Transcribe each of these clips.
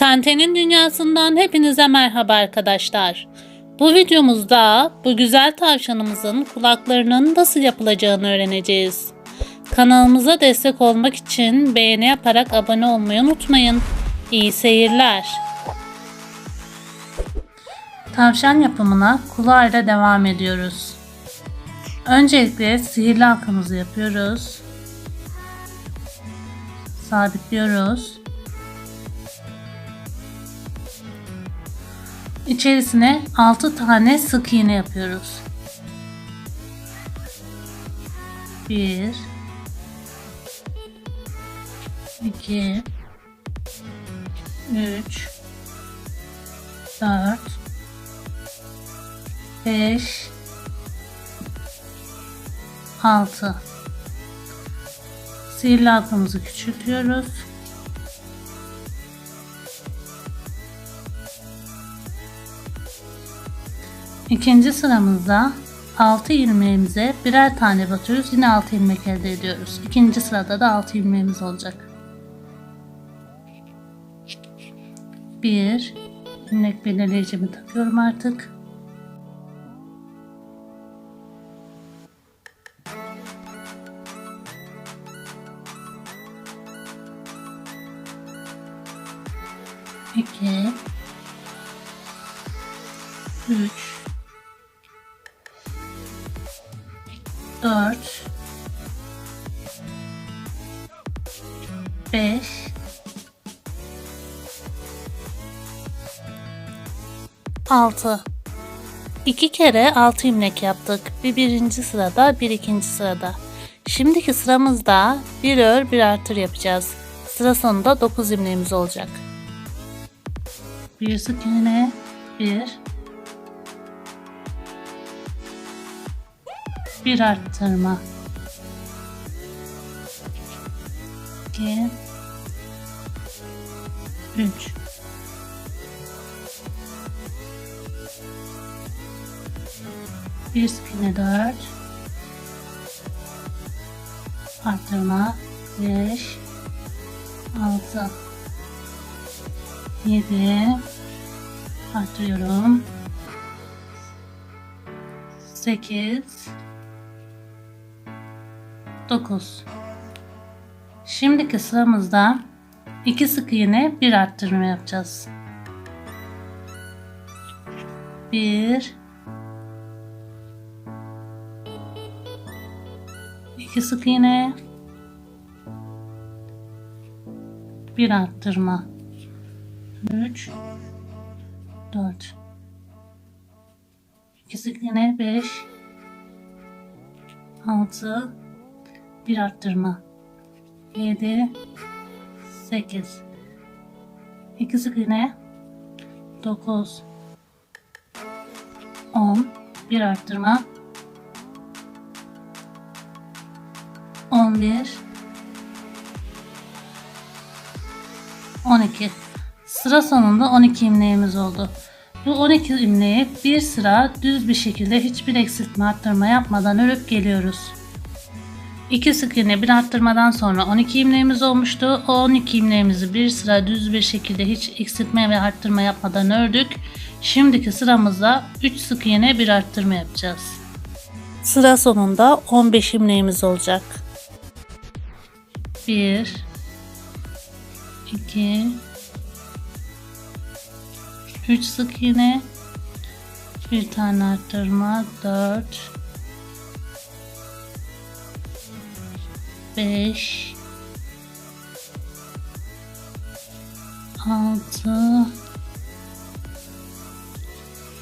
Tente'nin dünyasından hepinize merhaba arkadaşlar. Bu videomuzda bu güzel tavşanımızın kulaklarının nasıl yapılacağını öğreneceğiz. Kanalımıza destek olmak için beğeni yaparak abone olmayı unutmayın. İyi seyirler. Tavşan yapımına kulağıyla devam ediyoruz. Öncelikle sihirli halkamızı yapıyoruz. Sabitliyoruz. İçerisine 6 tane sık iğne yapıyoruz. 1 2 3 4 5 6 Sihirli halkamızı küçültüyoruz. İkinci sıramızda 6 ilmeğimize birer tane batıyoruz. Yine 6 ilmek elde ediyoruz. İkinci sırada da 6 ilmeğimiz olacak. 1 ilmek belirleyicimi takıyorum artık. İki, 4 5 6 2 kere 6 imlek yaptık. Bir birinci sırada, bir ikinci sırada. Şimdiki sıramızda bir ör bir artır yapacağız. Sıra sonunda 9 imleğimiz olacak. Bir sık iğne, 1 bir, arttırma, iki, üç, bir sık iğne dört, arttırma, beş, altı, 7 artırıyorum 8 9 Şimdiki sıramızda 2 sık iğne bir arttırma yapacağız. 1 2 sık iğne. Bir arttırma. 3 4 İkisi yine 5 6 bir arttırma. 7 8 İkisi yine 9 10 bir arttırma. 11 12 Sıra sonunda 12 ilmeğimiz oldu. Bu 12 ilmeği bir sıra düz bir şekilde hiçbir eksiltme arttırma yapmadan örüp geliyoruz. 2 sık iğne bir arttırmadan sonra 12 ilmeğimiz olmuştu. O 12 ilmeğimizi bir sıra düz bir şekilde hiç eksiltme ve arttırma yapmadan ördük. Şimdiki sıramızda 3 sık iğne bir arttırma yapacağız. Sıra sonunda 15 ilmeğimiz olacak. 1 2 3 sık iğne bir tane arttırma 4 5 6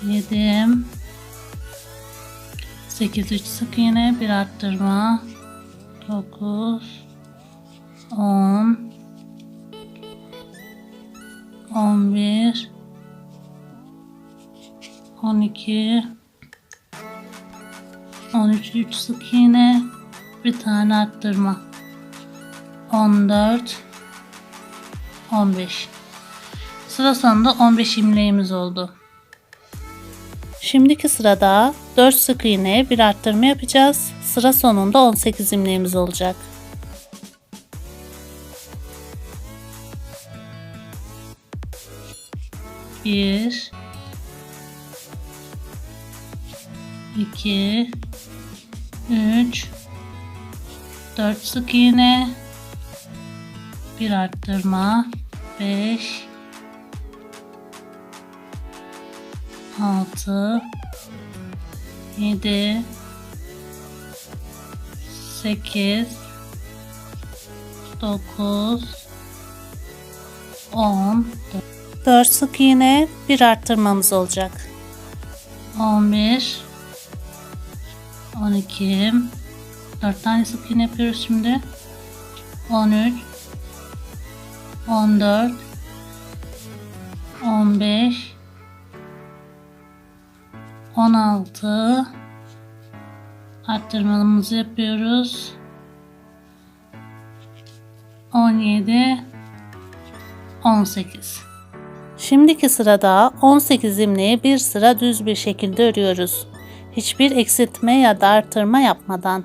7 8 3 sık iğne bir arttırma 9 10 11 12 13 3 sık iğne bir tane arttırma. 14 15 sıra sonunda 15 imleğimiz oldu. Şimdiki sırada 4 sık iğne bir arttırma yapacağız. Sıra sonunda 18 imleğimiz olacak. Bir, iki, üç, dört sık iğne, bir arttırma, beş, altı, yedi, sekiz, dokuz, on, dört sık iğne, bir arttırmamız olacak. On bir, on iki, dört tane sık iğne yapıyoruz şimdi. On üç, on dört, on beş, 16 arttırmamızı yapıyoruz. 17 18 Şimdiki sırada 18 ilmeği bir sıra düz bir şekilde örüyoruz. Hiçbir eksiltme ya da artırma yapmadan.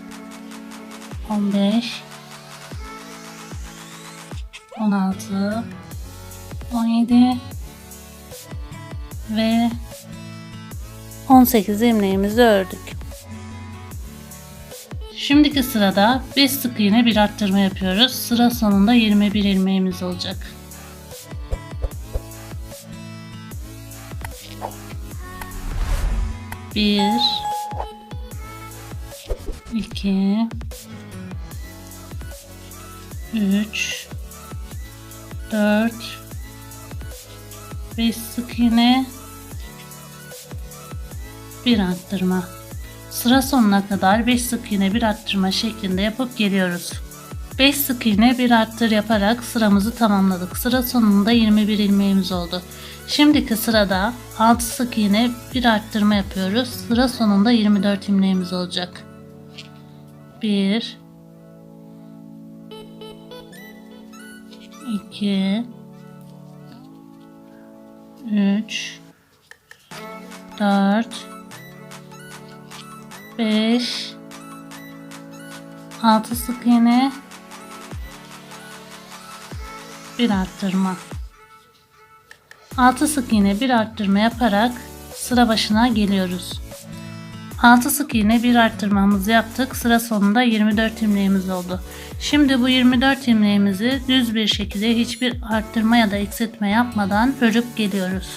15 16 17 ve 18 ilmeğimizi ördük. Şimdiki sırada 5 sık iğne bir arttırma yapıyoruz. Sıra sonunda 21 ilmeğimiz olacak. Bir, iki, üç, dört, beş sık iğne, bir arttırma. Sıra sonuna kadar 5 sık iğne bir arttırma şeklinde yapıp geliyoruz. 5 sık iğne bir arttır yaparak sıramızı tamamladık. Sıra sonunda 21 ilmeğimiz oldu. Şimdiki sırada 6 sık iğne bir arttırma yapıyoruz. Sıra sonunda 24 ilmeğimiz olacak. 1 2 3 4 5 6 sık iğne. Bir arttırma. 6 sık iğne bir arttırma yaparak sıra başına geliyoruz 6 sık iğne bir arttırmamızı yaptık. Sıra sonunda 24 ilmeğimiz oldu. Şimdi bu 24 ilmeğimizi düz bir şekilde hiçbir arttırma ya da eksiltme yapmadan örüp geliyoruz.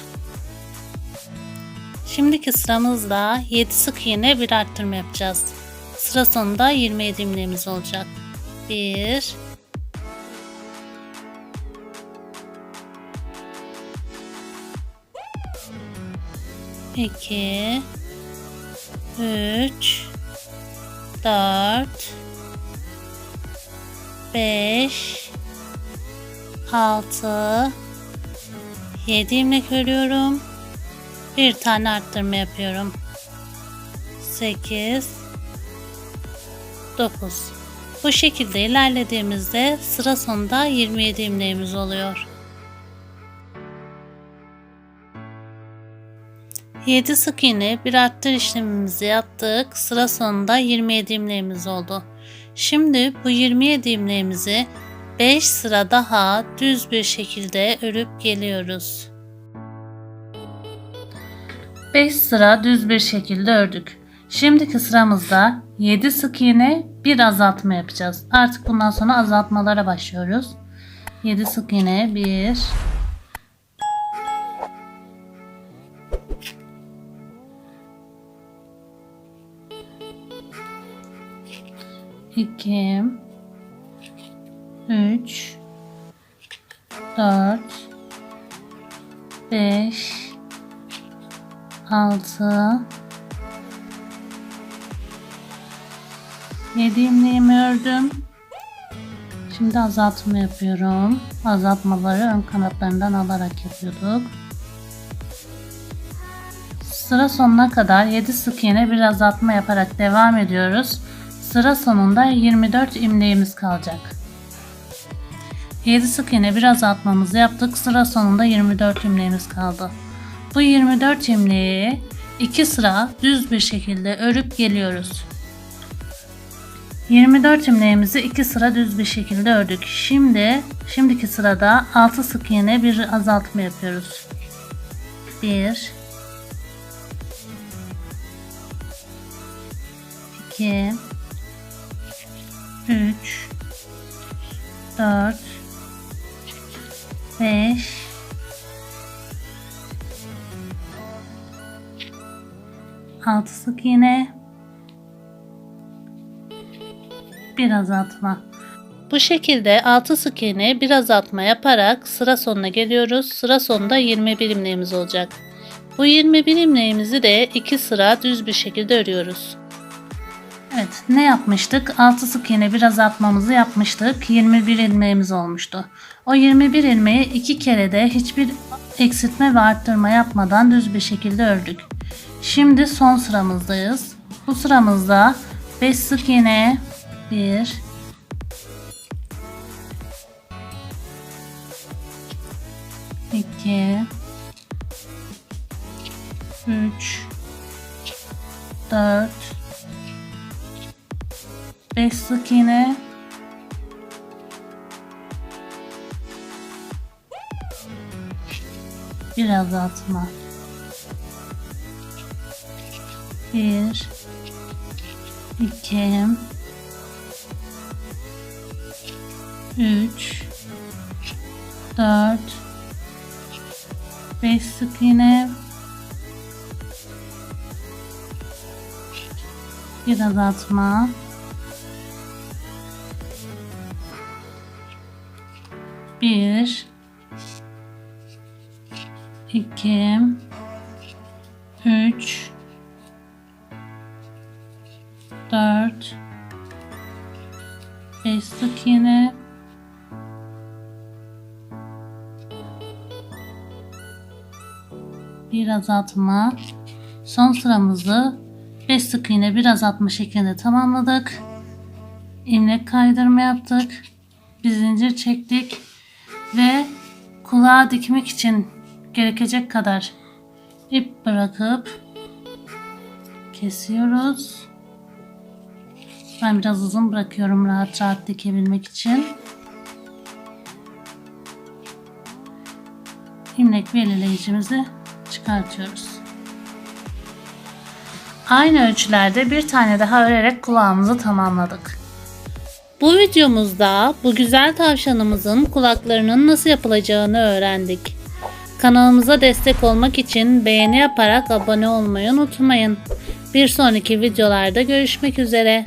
Şimdiki sıramızda 7 sık iğne bir arttırma yapacağız. Sıra sonunda 27 ilmeğimiz olacak. 1 2 3 4 5 6 7 ilmek örüyorum bir tane arttırma yapıyorum. 8 9 Bu şekilde ilerlediğimizde sıra sonunda 27 ilmeğimiz oluyor. 7 sık iğne bir arttır işlemimizi yaptık. Sıra sonunda 27 ilmeğimiz oldu. Şimdi bu 27 ilmeğimizi 5 sıra daha düz bir şekilde örüp geliyoruz. 5 sıra düz bir şekilde ördük. Şimdiki sıramızda 7 sık iğne bir azaltma yapacağız. Artık bundan sonra azaltmalara başlıyoruz. 7 sık iğne 1 2 3 4 5 6 7 ilmeğimi ördüm. Şimdi azaltma yapıyorum. Azaltmaları ön kanatlarından alarak yapıyorduk. Sıra sonuna kadar 7 sık iğne bir azaltma yaparak devam ediyoruz. Sıra sonunda 24 imleğimiz kalacak. 7 sık iğne bir azaltmamızı yaptık. Sıra sonunda 24 imleğimiz kaldı. Bu 24 imleği 2 sıra düz bir şekilde örüp geliyoruz. 24 imleğimizi 2 sıra düz bir şekilde ördük. Şimdi şimdiki sırada 6 sık iğne bir azaltma yapıyoruz. 1 2 3 4 5 6 sık iğne bir azaltma. Bu şekilde 6 sık iğne bir azaltma yaparak sıra sonuna geliyoruz. Sıra sonunda 21 ilmeğimiz olacak. Bu 21 ilmeğimizi de 2 sıra düz bir şekilde örüyoruz. Evet ne yapmıştık? 6 sık iğne bir azaltmamızı yapmıştık. 21 ilmeğimiz olmuştu. O 21 ilmeği iki kere de hiçbir eksiltme ve arttırma yapmadan düz bir şekilde ördük. Şimdi son sıramızdayız. Bu sıramızda 5 sık iğne 1 2 3 4 5 sık iğne bir. Azaltma 1 2 3 4 5 sık iğne bir azaltma bir. İki. Üç. Dört. Beş sık iğne bir azaltma. Son sıramızı 5 sık iğne bir azaltma şeklinde tamamladık. İlmek kaydırma yaptık. Bir zincir çektik ve kulağa dikmek için gerekecek kadar ip bırakıp kesiyoruz. Ben biraz uzun bırakıyorum rahat rahat dikebilmek için. İlmek belirleyicimizi çıkartıyoruz. Aynı ölçülerde bir tane daha örerek kulağımızı tamamladık. Bu videomuzda bu güzel tavşanımızın kulaklarının nasıl yapılacağını öğrendik. Kanalımıza destek olmak için beğeni yaparak abone olmayı unutmayın. Bir sonraki videolarda görüşmek üzere.